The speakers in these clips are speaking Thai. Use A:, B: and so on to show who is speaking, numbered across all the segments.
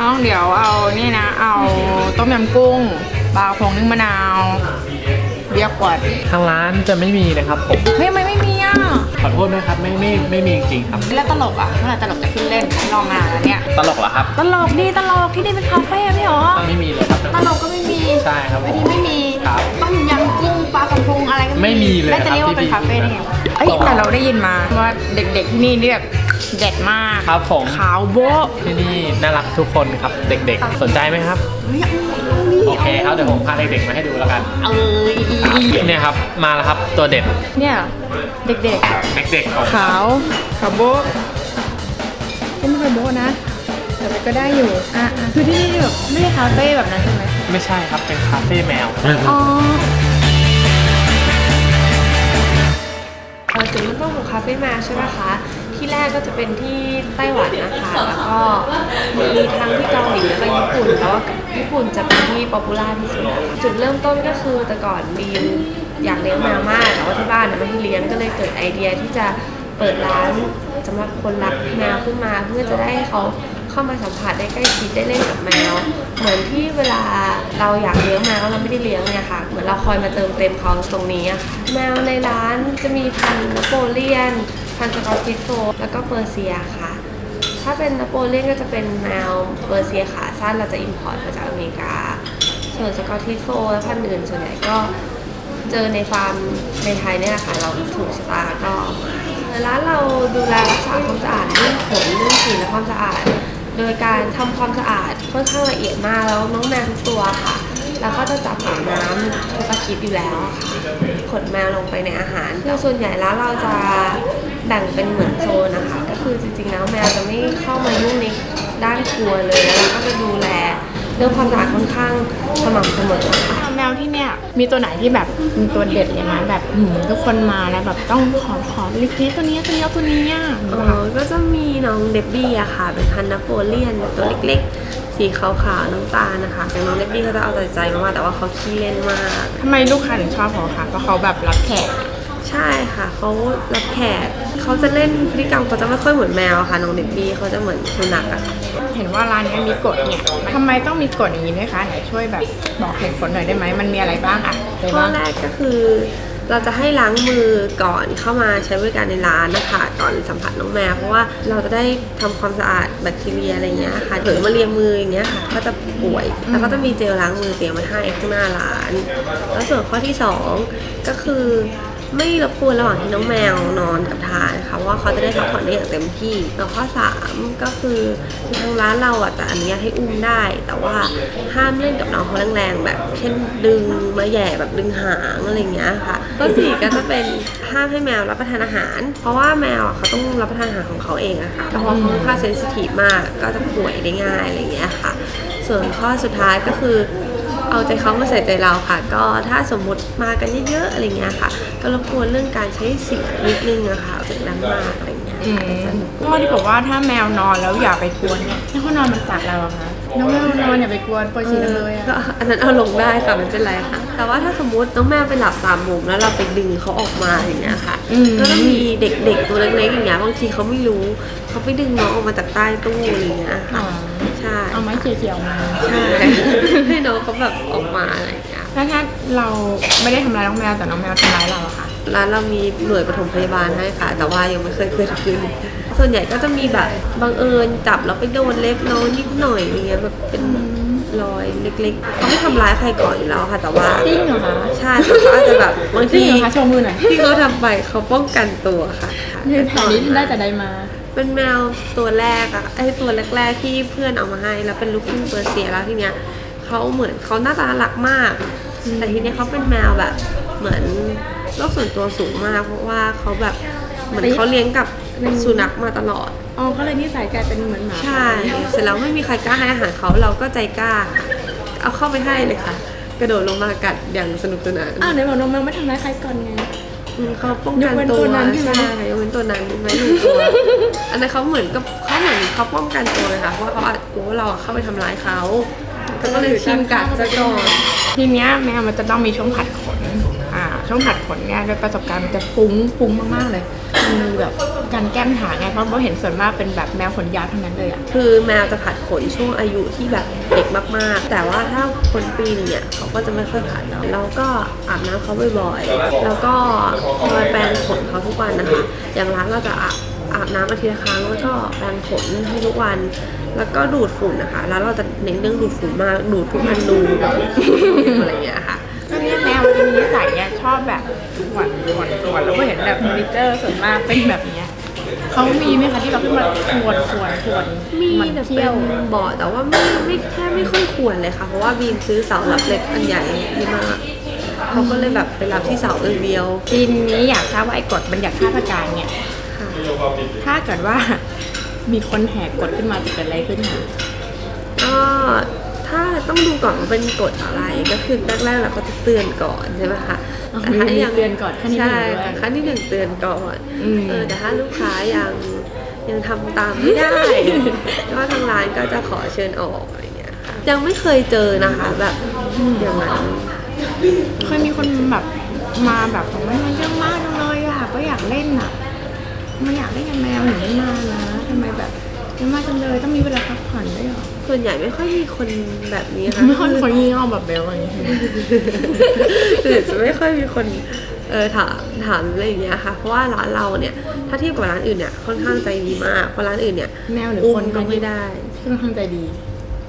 A: น้องเดี๋ยวเอานี่นะ เอาต้มยำกุ้งปลาพงนึ่งมะนาวเบียร์ขวด
B: ทางร้านจะไม่มีนะครับผม
A: เฮ้ยทำไมไม่มีอะ
B: ขอโทษนะครับไม่ไม่ไม่มีจริงๆครับ
A: แล้วตลกอะเมื่อไหร่ตลกจะขึ้นเล่นลองงานแล้วเนี่ย
B: ตลกเหรอครับ
A: ตลกดีตลกที่นี่เป็นคาเฟ่ไม่หรอ
B: ไม่มีเลยครับ
A: ตลกก็ไม่มี
B: ใช่ครับ
A: ไม่ดีไม่มี
B: ครับ
A: ต้มยำกุ้งปลากระพงอะไรก็
B: ไม่มีเลย
A: แล้วจะเรียกว่า
B: ครับ
A: เป็นคาเฟ่ได้ไงวะเอ้ย
B: ต่อ
A: แต่เราได้ยินมาว่าเด็กๆที่นี่เรียก เด็ดมาก
B: ครับผม
A: ขาวโบ๊ะ
B: ที่นี่น่ารักทุกคนครับเด็กๆ สนใจไหมครับ
A: เฮ้ยเอานี่
B: โอเคครับเดี๋ยวผมพาเด็กๆมาให้ดูแล้วกัน
A: เอ้ย
B: เนี่ยครับมาแล้วครับตัวเด็ด
A: เนี่ยเด็ก
B: เด็กๆของ
A: ๆขาวขาวโบ๊ะก็ไม่เคยโบ๊ะนะแต่มันก็ได้อยู่อะอะคือที่นี่แบบไม่ได้คาเฟ่แบบนั้นใช่ไหม
B: ไม่ใช่ครับเป็นคาเฟ่แมว
A: อ๋อ
C: อจุดเริ่มต้นของคาเฟ่มาใช่ไหมคะ ที่แรกก็จะเป็นที่ไต้หวันนะคะ แล้วก็มีทั้งที่เกาหลีแล้วก็ญี่ปุ่นแต่ว่าญี่ปุ่นจะเป็นที่ป๊อปปูล่าที่สุดนะคะจุดเริ่มต้นก็คือแต่ก่อนบีมอยากเลี้ยงแมวมากแต่ว่าที่บ้านไม่ให้เลี้ยงก็เลยเกิดไอเดียที่จะเปิดร้านสำหรับคนรักแมวขึ้นมาเพื่อจะได้ให้เขา เข้ามาสัมผัสได้ใกล้ชิดได้เล่นกับแมว เหมือนที่เวลาเราอยากเลี้ยงแมวแล้วเราไม่ได้เลี้ยงเนี่ยค่ะ เหมือนเราคอยมาเติมเต็มเขาตรงนี้ค่ะแมวในร้านจะมีพันธุ์นโปเลียน พันธุ์สกอตติชโฟแล้วก็เปอร์เซียค่ะ ถ้าเป็นนโปเลียนก็จะเป็นแมวเปอร์เซียขาสั้นเราจะอิมพอร์ตมาจากอเมริกา ส่วนสกอตติชโฟและพันธุ์อื่นส่วนใหญ่ก็เจอในฟาร์มในไทยเนี่ยแหละค่ะเราถูกชะตาก็เอามาร้านเราดูแลรักษาความสะอาดเรื่องขนเรื่องกลิ่นและความสะอาด โดยการทำความสะอาดค่อนข้างละเอียดมากแล้วน้องแมวทุกตัวค่ะ แล้วก็จะจับอาบน้ำทุกอาทิตย์อยู่แล้วค่ะขนแมวลงไปในอาหารคือส่วนใหญ่แล้วเราจะแบ่งเป็นเหมือนโซนนะคะ ก็คือจริงๆแล้วแมวจะไม่เข้ามายุ่งในด้านครัวเลยแล้วก็จะดูแลเรื่องความสะอาดค่อนข้างสม่ำเสมอค่ะ
A: แมวที่เนี่ยมีตัวไหนที่แบบมีตัวเด็ดเลยไหมแบบหืมทุกคนมาแล้วแบบต้องขอขอลิคนี้ตัวนี้ตัวนี้เอาตัวนี้อะ
C: เออก็จะมีน้องเดบบี้อะค่ะ เป็นพันธุ์นโปเลียนตัวเล็กๆ สีขาวๆน้ำตาลนะคะแต่น้องเดบบี้เขาจะเอาแต่ใจมากๆแต่ว่าเขาขี้เล่นมาก
A: ทำไมลูกค้าถึงชอบเขาคะเพราะเขาแบบรับแขก
C: ใช่ค่ะเขารับแขกเขาจะเล่นพฤติกรรมเขาจะไม่ค่อยเหมือนแมวอะค่ะน้องเดบบี้เขาจะเหมือนสุนัขอะ
A: เห็นว่าร้านนี้มีกฎเนี่ยทำไมต้องมีกฎอย่างนี้ด้วยคะไหนช่วยแบบบอกเหตุผลหน่อยได้ไหมมันมีอะไรบ้างอะอะ
C: ข้อแรกก็คือ เราจะให้ล้างมือก่อนเข้ามาใช้บริการในร้านนะคะก่อนสัมผัสน้องแมวเพราะว่าเราจะได้ทำความสะอาดแบคทีเรียอะไรเงี้ยค่ะเผลอมาเลียมืออย่างเงี้ยค่ะก็จะป่วยแล้วก็จะมีเจลล้างมือเตรียมไว้ให้ข้างหน้าร้าน แล้วส่วนข้อที่สองก็คือ ไม่รบกวนระหว่างที่น้องแมวนอนกับทานค่ะว่าเขาจะได้พักผ่อนได้อย่างเต็มที่ แล้วข้อสามก็คือทางร้านเราอะจะอนุญาตให้อุ้มได้ แต่ว่าห้ามเล่นกับน้องเขาแรงๆแบบ เช่นดึงมาแย่แบบดึงหางอะไรอย่างเงี้ยค่ะข้อสี่ก็จะเป็นห้ามให้แมวรับประทานอาหาร เพราะว่าแมวอะเขาต้องรับประทานอาหารของเขาเองอะค่ะเพราะเขาค่อนข้างเซนซิทีฟมากก็จะป่วยได้ง่ายอะไรอย่างเงี้ยค่ะ ส่วนข้อสุดท้ายก็คือ เอาใจเขามาใส่ใจเราค่ะ ก็ถ้าสมมุติมากันเยอะๆอะไรเงี้ยค่ะ ก็รบกวนเรื่องการใช้เสียงนิดนึงอะค่ะเสียงดังมากอะไรเงี้ย
A: อืมพ่อที่บอกว่าถ้าแมวนอนแล้วอย่าไปกวนเนี่ยถ้าเขานอนมันตักเราอะคะน้องแมวนอนอย่าไปกวนปวดฉี่จังเลยอะ
C: ก็อันนั้นเอาลงได้ค่ะไม่เป็นไรค่ะ แต่ว่าถ้าสมมติน้องแมวไปหลับตามมุมแล้วเราไปดึงเขาออกมาอย่างเงี้ยค่ะก็จะมีเด็กๆตัวเล็กๆอย่างเงี้ยบางทีเขาไม่รู้เขาไปดึงน้องออกมาจากใต้ตู้อะไรเงี้ย
A: อ๋
C: ค่ะ
A: อ
C: ใช่
A: เอาไม้เกี่ยวๆมา
C: ใช่ให้น้องเขาแบบออกมาอะไรเงี้ย
A: แล้วถ้าเราไม่ได้ทำร้ายน้องแมวแต่น้องแมวทำร้ายเราอะค่ะ
C: ร้านเรามีหน่วยปฐมพยาบาลให้ค่ะ แต่ว่ายังไม่เคยเกิดขึ้น ส่วนใหญ่ก็จะมีแบบบังเอิญจับแล้วไปโดนเล็บน้องนิดหน่อยอย่างเงี้ยแบบเป็นรอยเล็กๆเขาไม่ทำร้ายใครก่อนอยู่แล้วค่ะ แต่ว่า
A: จริงเหรอคะ
C: ใช่แต่เขาอาจจะแบบบาง
A: จริง
C: ที
A: เหรอคะโชว์มือหน่อย
C: ที่เขาทำไปเขาป้องกันตัวค่ะ
A: ในแผนนี้ได้แต่ใดมา
C: เป็นแมวตัวแรกอะไอตัวแรกๆที่เพื่อนเอามาให้ แล้วเป็นลูกครึ่งเปอร์เซียแล้วทีเนี้ยเขาเหมือนเขาหน้าตาน่ารักมาก แต่ทีเนี้ยเขาเป็นแมวแบบเหมือนโลกส่วนตัวสูงมาก เพราะว่าเขาแบบเหมือนเขาเลี้ยงกับสุนัขมาตลอด
A: อ๋อก็เลยนิสัยกลายเป็นเหมือนหมา
C: ใช่เสร็จแล้วไม่มีใครกล้าให้อาหารเขาเราก็ใจกล้า เอาเข้าไปให้เลยค่ะ กระโดดลงมากัดอย่างสนุกสนาน
A: อ้าวไหนบอกน้องแมวไม่ทำร้ายใครก่อนไง
C: อืม เขาป้องกัน
A: ยกเว้น
C: ตั
A: ตัววนั้นใช่ไหม
C: ยกเว้นตัวนั้นไว้หนึ่งตัวอันนั้นเขาเหมือนกับเขาเหมือนเขาป้องกันตัวเลยค่ะเพราะว่าเขาอาจกลัวว่าเราอะเข้าไปทำร้ายเขาก็เลยชิมกัดซะก่อน
A: ทีเนี้ยแมวมันจะต้องมีช่วงผัดขน อ่า ช่วงผัดขนเนี่ยโดยประสบการณ์มันจะฟุ้งฟุ้งมากๆเลยมันมีแบบการแก้มหาไงเพราะเราเห็นส่วนมากเป็นแบบแมวขนยาวทั้งนั้นเลยอะ
C: คือแมวจะผัดขนช่วงอายุที่แบบเด็กมากๆ แต่ว่าถ้าคนปีหนึงเนี่ยเขาก็จะไม่ค่อยผัดแล้วแล้วก็อาบน้ำเขาบ่อยๆ แล้วก็คอยแปรงขนเขาทุกวันนะคะ อย่างร้านเราจะอาบอาบน้ำอาทิตย์ละครั้งแล้วก็แปรงขนให้ทุกวัน แล้วก็ดูดฝุ่นนะคะ แล้วเราจะเน้นเรื่องดูดฝุ่นมาก ดูดทุกอนูอะไรอย่างเงี้ยค่ะ
A: อบแบบหวนหวนส่วนแล้วก็เห็นแบบเฟอร์นิเจอร์ส่วนมากเป็นแบบเนี้ยเขามีไหมคะที่เราขึ้นมาขวนขวนขวน
C: มีแต่
A: เที่
C: เป็
A: ยวน
C: เบาะแต่ว่าไม่ไม่แทบไม่ค่อยควรเลยค่ะ เพราะว่าบีมซื้อเสารับเล็กอันใหญ่ที่มากเขาก็เลยแบบไปรับที่เสาอื่นเดียว
A: ทีนี้อยากทราบว่าไอ้กฎบัญญัติข้าราชการเนี่ย
C: ค่ะ
A: ถ้าเกิดว่ามีคนแหกกฎขึ้นมาจะเกิดอะไรขึ้นคะ
C: ก็ถ้าต้องดูก่อนว่าเป็นกฎอะไรก็คือแรกๆเราก็ ตือนก่อนใช่ไหมคะ
A: อ๋อ
C: แต่ถ้า
A: มี
C: ยัง
A: เตือนก่อนขั้นที่หนึ่ง
C: ใช่
A: ด้วย
C: ค่ะขั้นที่หนึ่งเตือนก่อน
A: อืม
C: เออแต่ถ้าลูกค้ายังยังทำตามไม่ได้ก็ทางร้านก็จะขอเชิญออกอะไรอย่างเงี้ยค่ะยังไม่เคยเจอนะคะ แบบอย่างนั้น
A: เคยมีคนแบบมาแบบของมันเยอะมากจังเลยอะก็อยากเล่นอะไม่อยากเล่นกับแมวหนูไม่มานะทำไมแบบเยอะมากจังเลยต้องมีเวลาพักผ่อนด้วยเหรอ
C: ส่วนใหญ่ไม่ค่อยมีคนแบบนี้ค่ะ
A: ไม่ค่อยคนงี่เง่าแบบเบลอะไรอย่างเงี้ย
C: คือจะไม่ค่อยมีคนเออถามถามอะไรอย่างเงี้ยค่ะ เพราะว่าร้านเราเนี่ย ถ้าเทียบกับร้านอื่นเนี่ยค่อนข้างใจดีมากเพราะร้านอื่นเนี่ย
A: แมวหรือ
C: อุ้
A: ค
C: ม
A: น
C: ก็ไม่ได้
A: ที่ค่อนข้างใจดี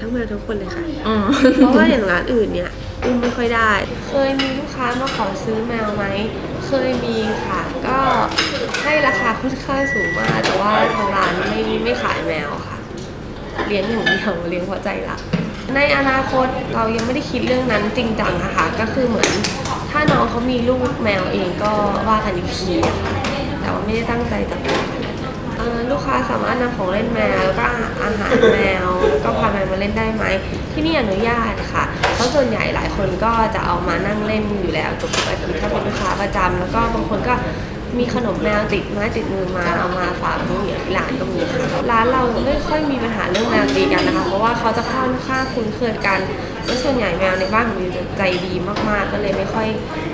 C: ทั้งแมวทั้งคนเลยค่ะ
A: อ๋อ
C: เพราะว่าอย่างร้านอื่นเนี่ยอุ้มไม่ค่อยได้ เคยมีลูกค้ามาขอซื้อแมวไหมเคยมีค่ะ ก็ให้ราคาค่อนข้างสูงมากแต่ว่าทางร้านไม่ไม่ขายแมวค่ะ เลี้ยงอย่างเดียวเลี้ยงเพราะใจรัก ในอนาคตเรายังไม่ได้คิดเรื่องนั้นจริงจังอะคะก็คือเหมือนถ้าน้องเขามีลูกแมวเองก็ว่ากันอีกทีอะค่ะแต่ว่าไม่ได้ตั้งใจจะปล่อยขนาดนั้นเอ่อลูกค้าสามารถนำของเล่นแมวแล้วก็อาหารแมวแล้วก็พาแมวมาเล่นได้ไหมที่นี่อนุญาตค่ะ เพราะส่วนใหญ่หลายคนก็จะเอามานั่งเล่นอยู่แล้วปกติถ้าเป็นลูกค้าประจำแล้วก็บางคนก็ มีขนมแมวติดไม้ติดมือมาเอามาฝากน้องเหมียวที่ร้านก็มีค่ะร้านเราไม่ค่อยมีปัญหาเรื่องแมวตีกันนะคะ เพราะว่าเขาจะค่อนข้างคุ้นเคยกันและส่วนใหญ่แมวในบ้านของมิวจะใจดีมากๆ ก็เลยไม่ค่อย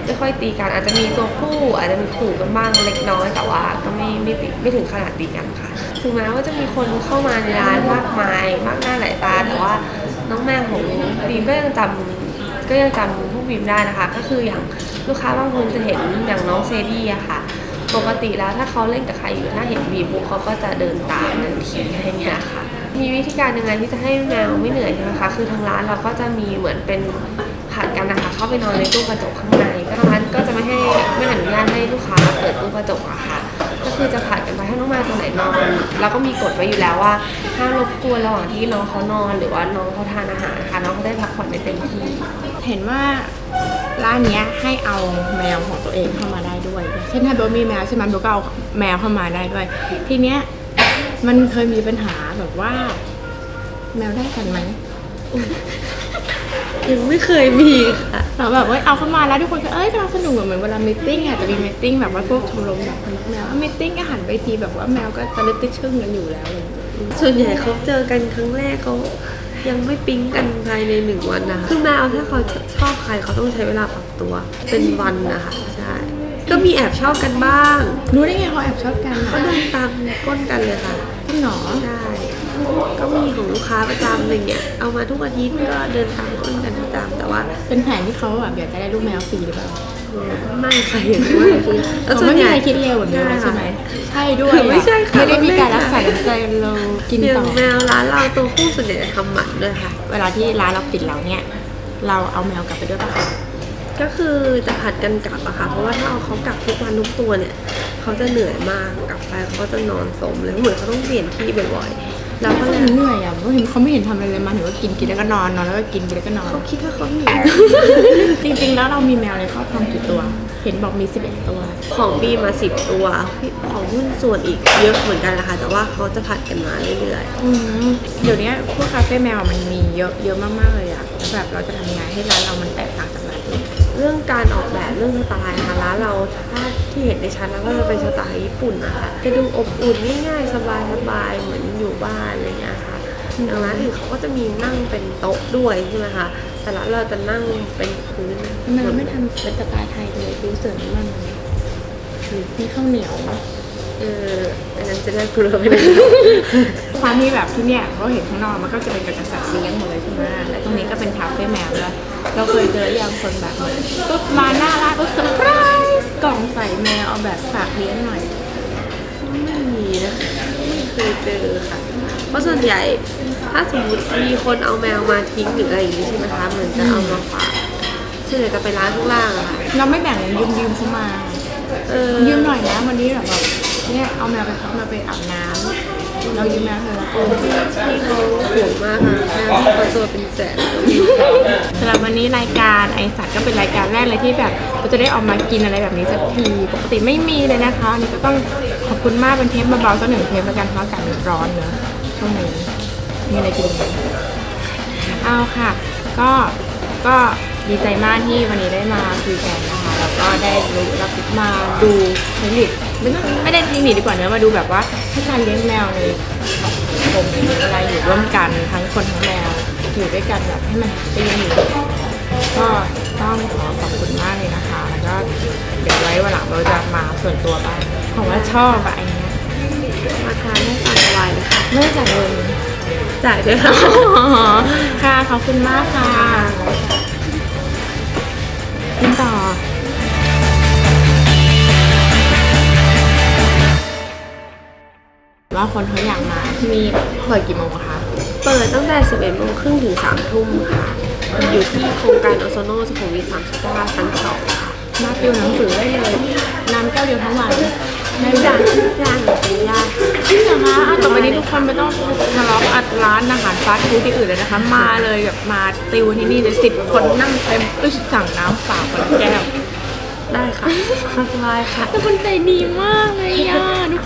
C: ไม่ค่อยตีกัน อาจจะมีตัวผู้อาจจะมีขู่กันบ้างเล็กน้อยแต่ว่าก็ไม่ไม่ติไม่ถึงขนาดตีกันค่ะ ถึงแม้ว่าจะมีคนเข้ามาในร้านมากมาย มากหน้าหลายตาแต่ว่าน้องแมวของบีมก็ยังจำก็ยังจำพวกบีมได้นะคะ ก็คืออย่างลูกค้าบางคนจะเห็นอย่างน้องเซดี้อะค่ะ ปกติแล้วถ้าเขาเล่นกับใครอยู่ถ้าเห็นบีมปุ๊บเขาก็จะเดินตามทันทีอะไรเงี้ยค่ะ มีวิธีการยังไงที่จะให้แมวไม่เหนื่อยใช่ไหมคะคือทางร้านเราก็จะมีเหมือนเป็นผัดกันนะคะเข้าไปนอนในตู้กระจกข้างในก็ทางร้านก็จะไม่ให้ไม่อนุญาตให้ลูกค้าเปิดตู้กระจกอะค่ะก็คือจะผัดกันไปให้น้องแมวตัวไหนนอน แล้วก็มีกฎไว้อยู่แล้วว่าห้ามรบกวนระหว่างที่น้องเขานอน หรือว่าน้องเขาทานอาหารนะคะน้องเขาได้พักผ่อนได้เต็มที่
A: เห็นว่า ร้านเนี้ยให้เอาแมวของตัวเองเข้ามาได้ด้วย เช่นถ้าเบลมีแมวใช่ไหมเบลก็เอาแมวเข้ามาได้ด้วย ทีเนี้ยมันเคยมีปัญหาแบบว่า แมวได้กันไหม
C: ยังไม่เคยมีค่ะ
A: เราแบบว่าเอาเข้ามาแล้วทุกคนก็เอ้ยกำลังสนุกเหมือนเวลามีตติ้งอาจจะมีมีตติ้งแบบว่าพวกชมรมแบบแมวมีตติ้งก็หันไปทีแบบว่าแมวก็ตะลึกตึ๊ดชึ่งกันอยู่แล้วอะไรอย่างเลย
C: ส่วนใหญ่เขาเจอกันครั้งแรกเขา ยังไม่ปิ๊งกันภายในหนึ่งวันนะคะคือแมวถ้าเขาชอบใครเขาต้องใช้เวลาปรับตัว เป็นวันนะคะใช่ก็มีแอบชอบกันบ้าง
A: รู้ได้ไงเขาแอบชอบกัน
C: เขา
A: อะ
C: เดินตามก้นกันเลยค่ะ
A: จริงเหรอ
C: ใช่ก็มีของลูกค้าประจำอะไรเงี้ยเอามาทุกอาทิตย์ก็เดินตามก้นกันประจำแต่ว่า
A: เป็นแผนที่เขาแบบอยากจะได้ลูกแมวฟรีหรือเปล่า
C: เออไม่ใครอย่างนี้คือ
A: เขาไม่มีใครคิดเร็วแบบนี้เลยใช่ไหมใช่ด้วย
C: ไม่ใช่ค่ะ
A: ไม่ได้มีการรักษาน้ำใจเรากิน
C: เลี้ย
A: ต่
C: ง
A: อ
C: แมวร้านเราตัวผู้ส่วนใหญ่จะทำหมันด้วยค่ะ
A: เวลาที่ร้านเราปิดแล้วเนี่ย เราเอาแมวกลับไปด้วยป่ะคะ
C: ก็คือจะผัดกันกลับอะค่ะ เพราะว่าถ้าเอาเขากลับทุกวันทุกตัวเนี่ย เขาจะเหนื่อยมาก กลับไปเขาก็จะนอนสมเลย เหมือนเขาต้องเปลี่ยนที่บ่อยๆแล้วก็
A: เขา
C: เลย
A: เหนื่อยอะเพราะเห็นเขาไม่เห็นทำอะไรเลยมาถึงว่ากินกินแล้วก็นอนนอนแล้วก็กินกินแล้วก็นอน
C: เขาคิดว่าเขาเหนื่อย
A: จริง ๆแล้วเรามีแมวในครอบครองกี่ตัว เห็นบอกมี 11 ตัว
C: ของบีมาสิบตัว ของหุ้นส่วนอีกเยอะเหมือนกันนะคะ แต่ว่าเขาจะผัดกันมาเรื่อย
A: อืมเดี๋ยวนี้พวกคาเฟ่แมวมันมีเยอะเยอะมากๆเลยอะแล้วแบบเราจะทำยังไงให้ร้านเรามันแตกต่างจากร้านอื่น
C: ๆเรื่องการออกแบบเรื่องสไตล์นะคะร้านเราถ้าที่เห็นในชั้นแล้วก็จะเป็นสไตล์ญี่ปุ่นนะคะจะดูอบอุ่นง่ายๆสบายๆเหมือนอยู่บ้านอะไรอย่างเงี้ยค่ะอย่างร้านอื่นเขาก็จะมีนั่งเป็นโต๊ะด้วยใช่ไหมคะ แต่ร้านเราจะนั่งเป็นพื้น
A: ทำไมเราไม่ทำเป็นสไตล์ไทยเลยดูเสริมมันหรือมีข้าวเหนียว
C: เอออันนั้นจะได้กลัวไปเลย
A: ความที่แบบที่เนี่ยเราเห็นข้างนอกมันก็จะเป็นกระสัตว์เลี้ยงหมดเลยใช่ไหมและตรงนี้ก็เป็นคาเฟ่แมวด้วยเราเคยเจออย่างคนแบบเหมือนปุ๊บมาหน้าร้านปุ๊บเซอร์ไพรส์กล่องใส่แมวเอาแบบฝากเลี้ยงหน่อย
C: ไม่มีนะไม่เคยเจอค่ะ เพราะส่วนใหญ่ ถ้าสมมติมีคนเอาแมวมาทิ้งหรืออะไรอย่างนี้ใช่ไหมคะเหมือนจะเอามาฝากส่วนใหญ่จะไปร้านข้างล่างอะค่ะ
A: เราไม่แบ่งยืมยืมเขามา
C: เออ
A: ยืมหน่อยนะวันนี้แบบแบบเนี่ยเอาแมวไปพักมาไปอาบน้ำเรายืมแมวเธอแล้วกัน
C: ที่เขาห่วงมากค่ะแมวที่เขาตัวเป็นแสน
A: สำหรับวันนี้รายการไอสัตว์ก็เป็นรายการแรกเลยที่แบบเราจะได้ออกมากินอะไรแบบนี้สักทีปกติไม่มีเลยนะคะอันนี่ก็ต้องขอบคุณมากเป็นเทปเบาๆสักหนึ่งเทปแล้วกันเพราะอากาศมันร้อนเนอะช่วงนี้ มีอะไรกินไหมเอาค่ะ ก็ก็ดีใจมากที่วันนี้ได้มาคุยกันนะคะ แล้วก็ได้รู้รับมาดูเทคนิคไม่ต้องไม่ได้เทคนิคดีกว่าเนอะมาดูแบบว่าให้การเลี้ยงแมวในสังคมเวลาอยู่ร่วมกันทั้งคนทั้งแมวอยู่ด้วยกันแบบให้มันแฮปปี้อยู่ก็ต้องขอขอบคุณมากเลยนะคะ แล้วก็เดี๋ยวไว้วันหลังเราจะมาส่วนตัวบ้างผมว่าชอบอะไอเนี้ย
C: มาทานให้ฟังไวนะคะ
A: ไม่ได้จ่ายเงิน
C: จ่ายด้วยค่ะ
A: ค่ะ ขอบคุณมากค่ะกินต่อ ว่าคนเขาอยากมาที่นี่เปิดกี่โมงคะ
C: เปิดตั้งแต่ 11โมงครึ่งถึง3ทุ่มค่ะ อยู่ที่โครงการอโซโนสุขุมวิท39ชั้น2ค่ะ
A: มาติวหนังสือได้เลยน้ำแก้วเดียวทั้งวัน ได้
C: ทุกอยางทุกอยางเป็นญาติ
A: จริงเหรอคะอะต่อไปนี้ทุกคนไม่ต้องทะเลาะอัดร้านอาหารฟาสต์ฟู้ดที่อื่นเลยนะคะ มาเลยแบบมาติวที่นี่เลยสิบคนนั่งเต็มอึชสั่งน้ำเปล่าคนละแก้ว
C: ได้ค่ะสบายค่ะ
A: ทุกคนใจดีมากเลยอะทุกคน